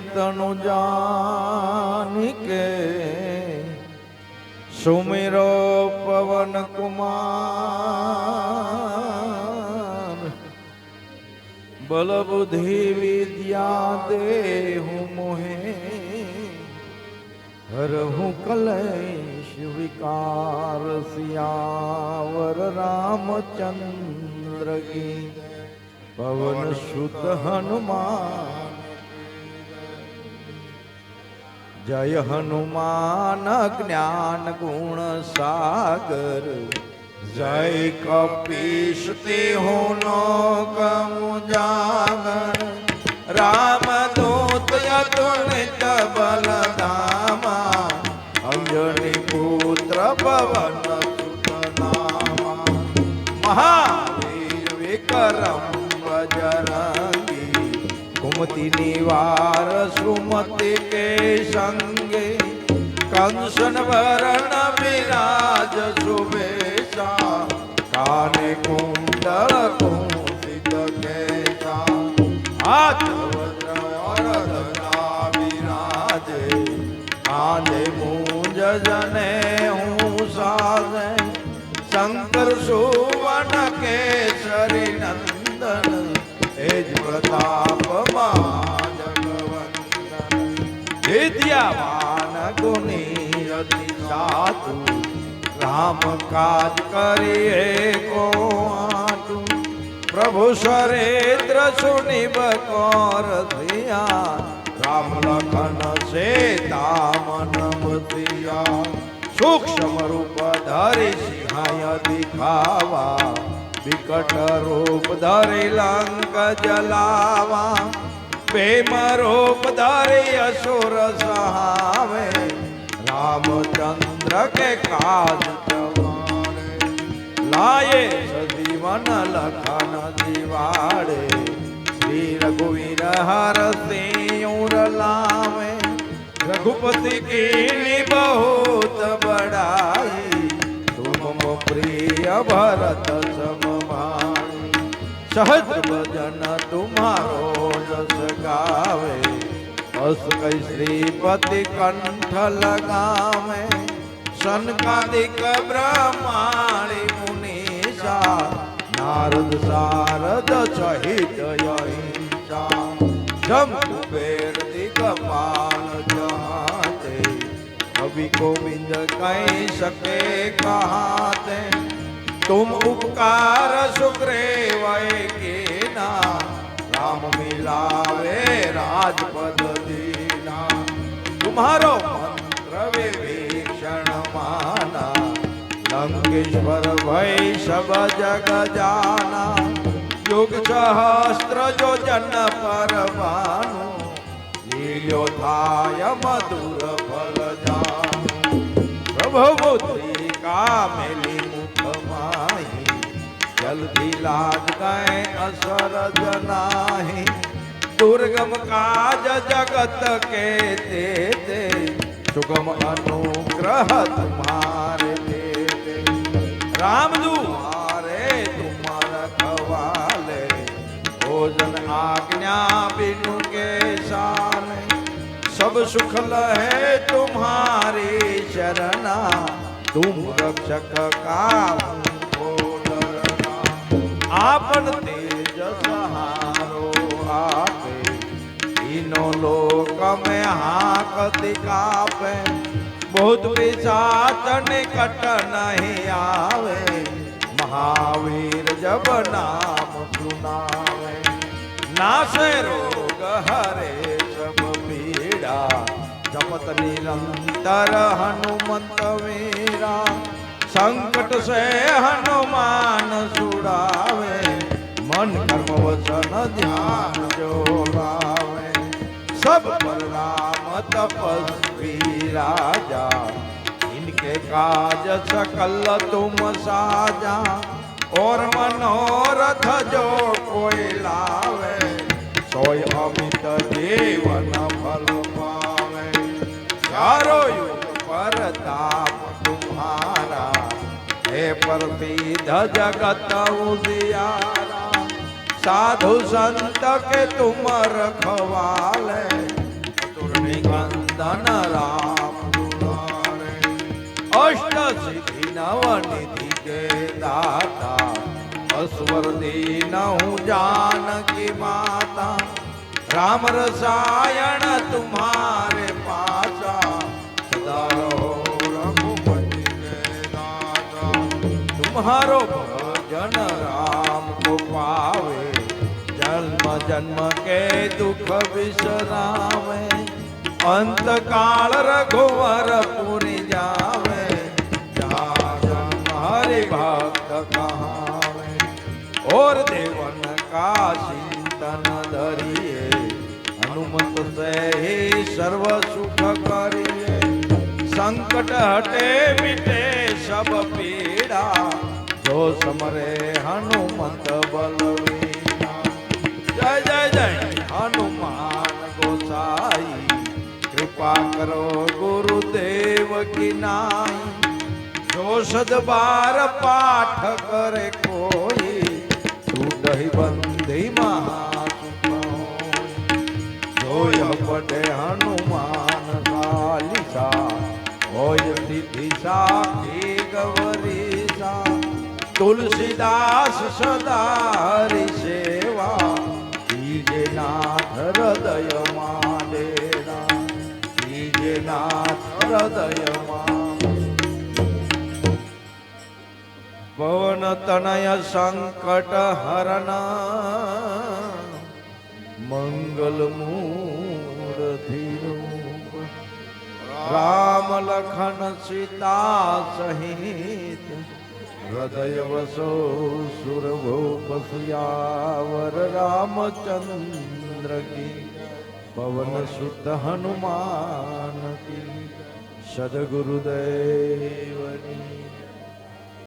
तनु जान के सुमिरो पवन कुमार। बल बुद्धि विद्या दे मोहे हूँ कलेश विकार सियावर रामचंद्र की। पवन सुत हनुमान જય હનુમાન જ્ઞાન ગુણ સાગર જય કપીશ તે હોનો કમુ જાગર રામ દૂત અતુલિત બલધામા અંજની પુત્ર પવન સુત નામા મહાવીર વિક્રમ બજરંગી કુમતિ નિવાર સુમતિ કે સંગે. કંસન વરણ વિરાજ સુભેશા કાને કુંડળ કુંડિત કેશા. હાથ વિરાજે. કાંધે મૂંજ જને હું સાજે. શંકર સુવન કેસરી નંદન. એજ પ્રતાપ વિદ્યાવાન ગુણી અતિ સાધુ રામ કાજ કરીએ કો પ્રભુ સરેન્દ્ર સુનિ બકોર થયા રામ લખન સે મન બતિયા સૂક્ષ્મ રૂપ ધરી સિંહાય દિખાવા, વિકટ રૂપ ધરી લંક જલાવા. બે મારો પધારે અસુર સહાવે. રામચંદ્ર કે કાજ લાયે સજીવન લખન દિવાડે શ્રી રઘુવીર હર સિંહ લાવે. રઘુપતિ કીની બહુત બડાઈ. તુમ પ્રિય ભરત સમમાણી. સહજ ભજન તુમારો જસ ગાવે. અસ કઈ શ્રીપતિ કંઠ લગાવે સનકાદિક બ્રહ્માણી મુનિષા નારદ સારદ સહિત અહિંસા. જમ કુબેર દિગપાલ જહાતે કવિ ગોવિંદ કહી શકે કહાતે. तुम उपकार सुग्रेवाय के ना राम मिलावे राजपद दीना। तुम्हारो मंत्र विभीषण माना। लंकेश्वर भय सब जग जाना। युग सहस्त्र जो जन पर मानो लीलो थाय मधुर फल जानो। प्रभु का मिली माही। जल्दी लाग गए असर नाही दुर्गम काज जगत के ते ते सुगम अनुग्रह तुम्हारे ते ते राम तुम्हारे तुम्हारा खवाले भोजन आज्ञा बिनु के शान सब सुख लहे तुम्हारी शरणा। ધૂમ રક્ષક કામ આપણ તેજ સહારો આપે ઈનો લોક મે હાકતિ કાપે બહુત વિચાર કટ નહીં આવે મહાવીર જબ નામ સુનાવે નાશે રોગ હરે રામત નિરંતર હનુમત વીરા. સંકટ સે હનુમાન સુડાવે, મન કર્મ વચન ધ્યાન જોડાવે સબ પર રામ તપસ્વી રાજા ઇનકે કાજ સકલ તુમ સાજા. ઓર મનોરથ જો કોઈ લાવે, સોય અમિત દેવના तुम्हारा। हे परपीध जगत उजियारा, साधु संत के तुम रखवाल तुर्निकंदन राम दुलारे। अष्ट सिद्धि नव निधि के दाता अश्वर दीन जान की माता। राम रसायन तुम्हारे हारो भजन राम को पावे, जन्म जन्म के दुख विश्रामे। अंत काल रघुवर पूरी जावे हरि भक्त कहावे और देवन का चिंतन धरिए, हनुमत से ही सर्व सुख करिए। संकट हटे मिटे सब पी हो समरे हनुमत बलवीना। जय जय जय। हनुमान गोसाई, कृपा करो गुरुदेव की नाम जो सदबार पाठ करे कोई तू बंदी महा जो यह पढ़े हनु તુલસીદાસ સદારી સેવા દીજે નાથ હૃદય ડેરા દીજે નાથ હૃદયમાં પવન તનય સંકટ હરણ, મંગલ મૂર્તિ રામ લખન સીતા સહિત હૃદય વસો સુરભૂપ સિયાવર રામચંદ્ર કી પવન સુત હનુમાન કી સદગુરુદેવ